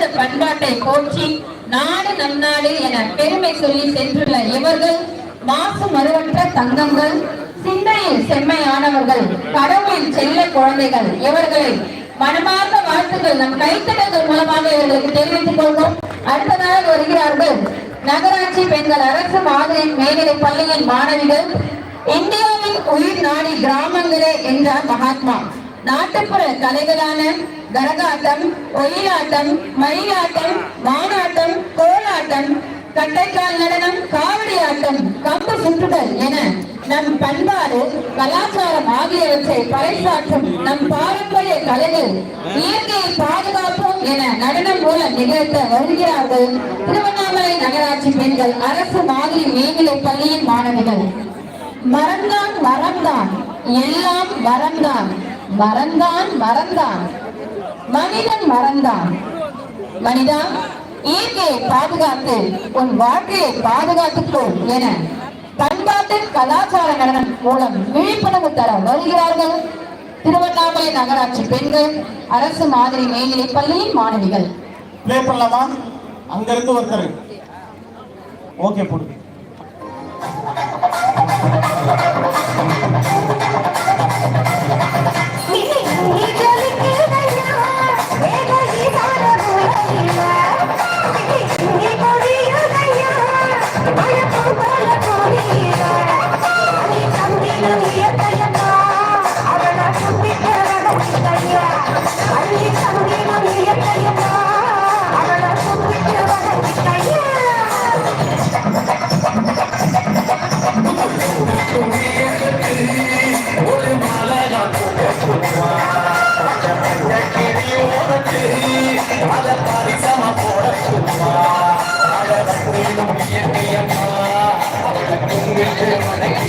பாரத பண்பாட்டை போற்றி நாடு நம் நாடு என பெருமை சொல்லி சென்றுள்ள இவர்கள் மாசு மறுவற்ற தங்கங்கள் சிந்தையில் செம்மையானவர்கள் கடவுளின் செல்ல குழந்தைகள். இவர்களை மனமார்ந்த வாழ்த்துக்கள் நம் கைத்தடங்கள் மூலமாக இவர்களுக்கு தெரிவித்துக் கொள்வோம். அடுத்ததாக வருகிறார்கள் நகராட்சி பெண்கள் அரசு மாதிரி மேல்நிலை பள்ளியின் மாணவிகள். இந்தியாவின் உயிர் நாடி கிராமங்களே என்றார் மகாத்மா. நாட்டுப்புற கலைகளான கரகாட்டம் ஒயிலாட்டம் மயிலாட்டம் வானாட்டம் கோலாட்டம் கட்டைக்கால் நடனம் காவடி ஆட்டம் கம்பு சுற்றுதல் என நம் பண்பாடு கலாச்சாரம் ஆகியவற்றை பறைசாற்றும் நம் பாரம்பரிய கலைகள் இயற்கையை பாதுகாப்போம் என நடனம் மூலம் நிகழ்த்த வருகிறார்கள் திருவண்ணாமலை நகராட்சி பெண்கள் அரசு மாதிரி மேல்நிலை பள்ளியின் மாணவிகள். மரம்தான் மரம்தான் எல்லாம் மரம்தான் மறந்தான் மறந்தான். மனிதன் மறந்தான். மனிதா இயற்கையை பாதுகாத்து உன் வாழ்க்கையை பாதுகாத்துக்கோ என பண்பாட்டு கலாச்சார நடனம் மூலம் விழிப்புணர்வு தர வருகிறார்கள் திருவண்ணாமலை நகராட்சி பெண்கள் அரசு மாதிரி மேல்நிலை பள்ளியின் மாணவிகள். ப்ளே பண்ணலாமா? அங்க இருந்து ஒருத்தர். ஓகே போடு. கொண்டாட்டம்